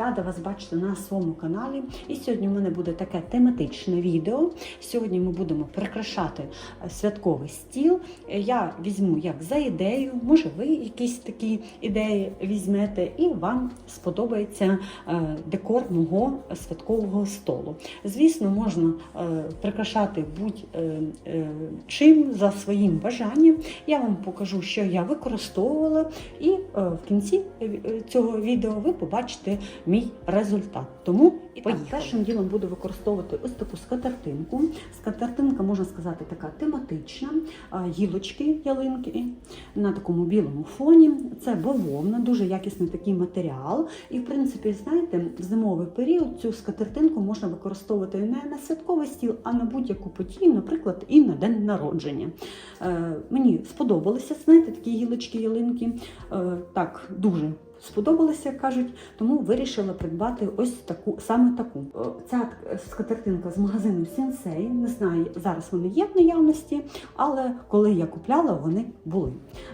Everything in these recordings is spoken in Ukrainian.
Рада вас бачити на своєму каналі. І сьогодні в мене буде таке тематичне відео. Сьогодні ми будемо прикрашати е, святковий стіл. Е, Я візьму як за ідею, може ви якісь такі ідеї візьмете, і вам сподобається е, декор мого святкового столу. Звісно, можна прикрашати будь-чим за своїм бажанням. Я вам покажу, що я використовувала, і в кінці цього відео ви побачите мій результат. Тому і так, першим ділом буду використовувати ось таку скатертинку. Скатертинка, можна сказати, така тематична, гілочки ялинки на такому білому фоні. Це бавовна, дуже якісний такий матеріал. І, в принципі, знаєте, в зимовий період цю скатертинку можна використовувати не на святковий стіл, а на будь-яку подію, наприклад, і на день народження. Е, мені сподобалися, знаєте, такі гілочки ялинки. Е, так, дуже сподобалися, як кажуть, тому вирішила придбати ось таку саме таку. Е, Ця скатертинка з магазину Сінсей. Не знаю, зараз вони є в наявності, але коли я купляла, вони були.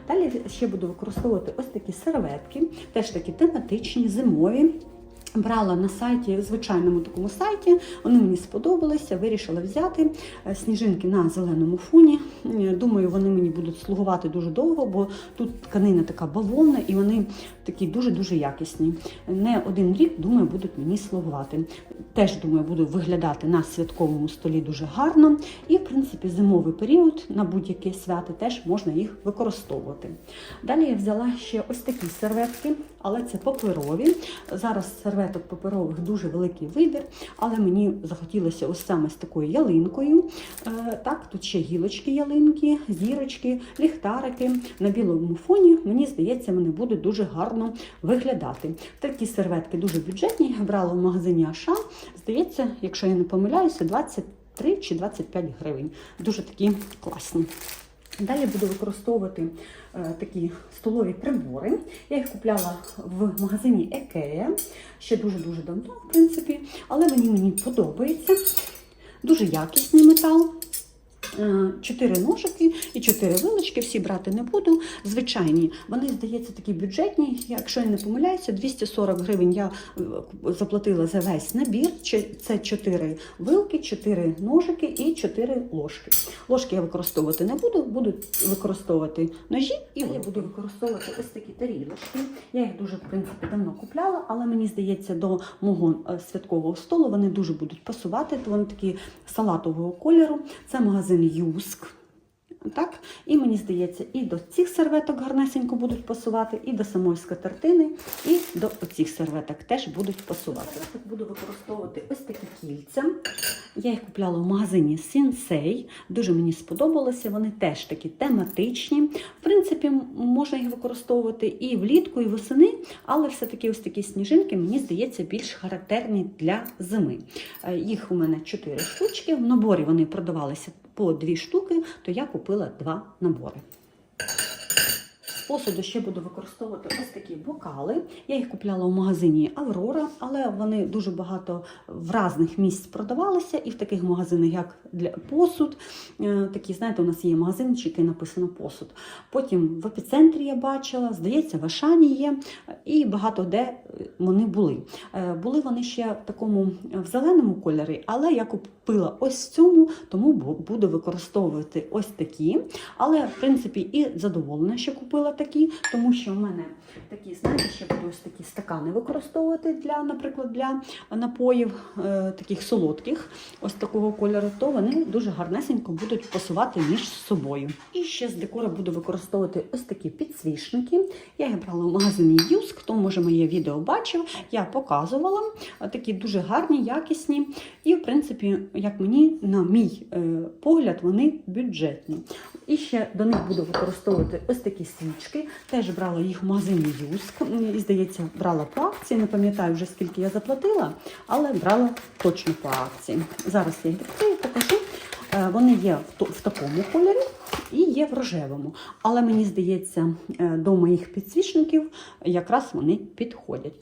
Далі ще буду використовувати ось такі серветки, теж такі тематичні, зимові. Брала на сайті, звичайному такому сайті, вони мені сподобалися, вирішила взяти е, сніжинки на зеленому фоні. Е, Думаю, вони мені будуть слугувати дуже довго, бо тут тканина така бавовна і вони такі дуже-дуже якісні. Не один рік, думаю, будуть мені слугувати. Теж, думаю, буду виглядати на святковому столі дуже гарно. І, в принципі, зимовий період на будь-які свята теж можна їх використовувати. Далі я взяла ще ось такі серветки, але це паперові. Зараз серветок паперових дуже великий вибір, але мені захотілося ось саме з такою ялинкою. Е, Так, тут ще гілочки ялинки, зірочки, ліхтарики на білому фоні. Мені здається, вони будуть дуже гарно виглядати. Такі серветки дуже бюджетні. Брала в магазині Аша. Здається, якщо я не помиляюся, 23 чи 25 гривень. Дуже такі класні. Далі буду використовувати е, такі столові прибори. Я їх купляла в магазині Екея ще дуже-дуже давно, в принципі, але мені мені подобається. Дуже якісний метал. Е, Чотири ножики і чотири вилочки, всі брати не буду. Звичайні, вони, здається, такі бюджетні. Якщо я не помиляюся, 240 гривень я е, заплатила за весь набір. Це чотири вилки, чотири ножики і чотири ложки. Ложки я використовувати не буду, буду використовувати ножі і я буду використовувати ось такі тарілочки. Я їх дуже, в принципі, давно купляла, але мені здається, до мого е, святкового столу вони дуже будуть пасувати. Вони такі салатового кольору. Це магазин Юск. Так, і мені здається, і до цих серветок гарнесенько будуть пасувати, і до самої скатертини, і до оцих серветок теж будуть пасувати. Я буду використовувати ось такі кільця. Я їх купляла в магазині Sensei. Дуже мені сподобалося. Вони теж такі тематичні. В принципі, можна їх використовувати і влітку, і восени, але все-таки ось такі сніжинки, мені здається, більш характерні для зими. Е, Їх у мене 4 штучки. В наборі вони продавалися по дві штуки, то я купила два набори. Посуду ще буду використовувати ось такі бокали. Я їх купляла у магазині Аврора, але вони дуже багато в різних місць продавалися, і в таких магазинах, як для посуд. е, Такі, знаєте, у нас є магазинчики, написано посуд. Потім в епіцентрі я бачила, здається, в Ашані є, і багато де е, вони були. Е, Були вони ще в такому в зеленому кольорі, але я купила ось цьому, тому буду використовувати ось такі. Але, в принципі, і задоволена, що купила такі, тому що в мене такі, знаєте, ще буду ось такі стакани використовувати для, наприклад, для напоїв е, таких солодких, ось такого кольору, то вони дуже гарнесенько будуть пасувати між собою. І ще з декора буду використовувати ось такі підсвічники. Я їх брала в магазині Юск, хто може моє відео бачив, я показувала. Такі дуже гарні, якісні. І, в принципі, як мені, на мій е, погляд, вони бюджетні. І ще до них буду використовувати ось такі свічки. Теж брала їх в магазині Юск. І, здається, брала по акції. Не пам'ятаю вже скільки я заплатила, але брала точно по акції. Зараз я їх відкрию, покажу. Е, Вони є в, такому кольорі і є в рожевому. Але мені здається, е, до моїх підсвічників якраз вони підходять.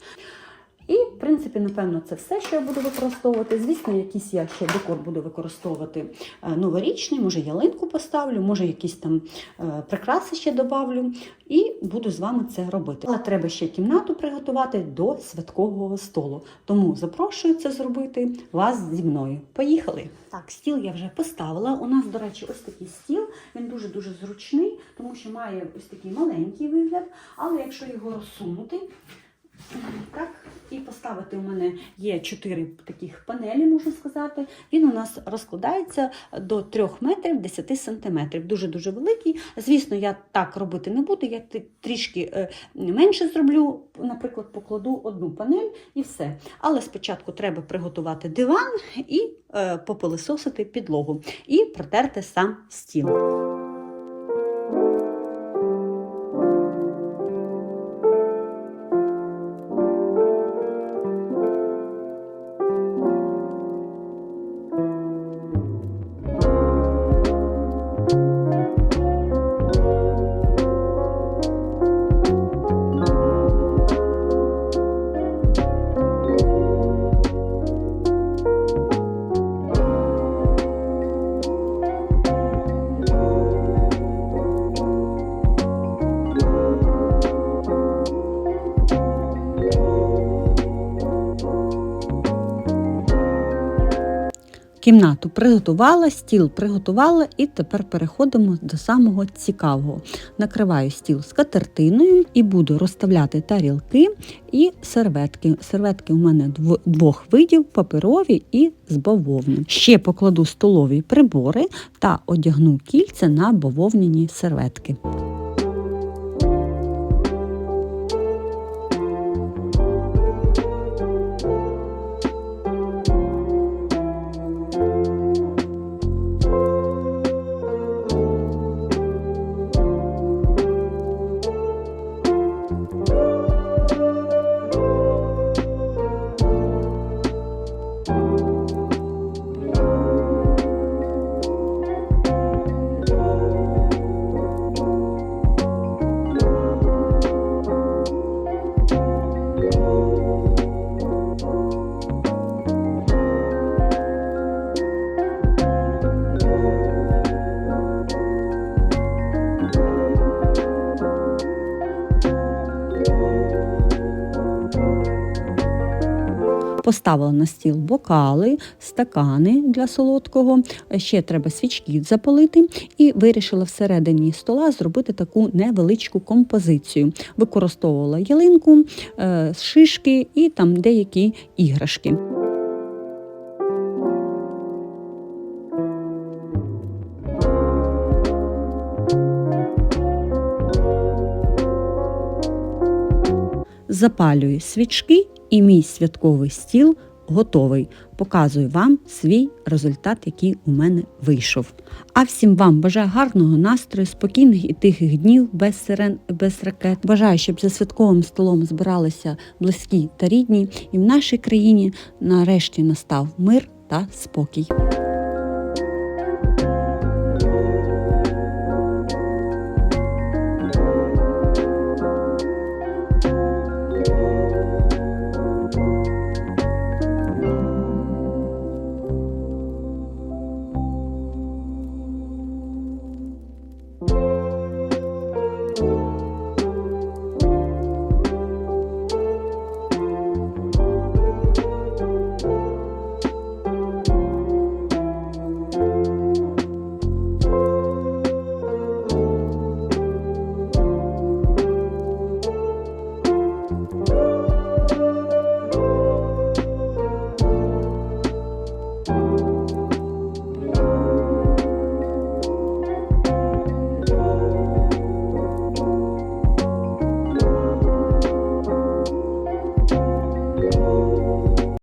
І, в принципі, напевно, це все, що я буду використовувати. Звісно, якийсь я ще декор буду використовувати е, новорічний, може ялинку поставлю, може якісь там е, прикраси ще добавлю. І буду з вами це робити. Але треба ще кімнату приготувати до святкового столу. Тому запрошую це зробити вас зі мною. Поїхали! Так, стіл я вже поставила. У нас, до речі, ось такий стіл. Він дуже-дуже зручний, тому що має ось такий маленький вигляд. Але якщо його розсунути, так, і поставити у мене є чотири таких панелі, можна сказати. Він у нас розкладається до 3 метрів 10 сантиметрів. Дуже-дуже великий. Звісно, я так робити не буду. Я трішки е, менше зроблю, наприклад, покладу одну панель і все. Але спочатку треба приготувати диван і е, попилисосити підлогу, і протерти сам стіл. Кімнату приготувала, стіл приготувала, і тепер переходимо до самого цікавого. Накриваю стіл скатертиною і буду розставляти тарілки і серветки. Серветки у мене дв- двох видів: паперові і з бавовни. Ще покладу столові прибори та одягну кільця на бавовняні серветки. Поставила на стіл бокали, стакани для солодкого. Ще треба свічки запалити, і вирішила всередині стола зробити таку невеличку композицію. Використовувала ялинку, е, шишки і там деякі іграшки. Запалюю свічки і мій святковий стіл готовий. Показую вам свій результат, який у мене вийшов. А всім вам бажаю гарного настрою, спокійних і тихих днів без сирен, без ракет. Бажаю, щоб за святковим столом збиралися близькі та рідні, і в нашій країні нарешті настав мир та спокій.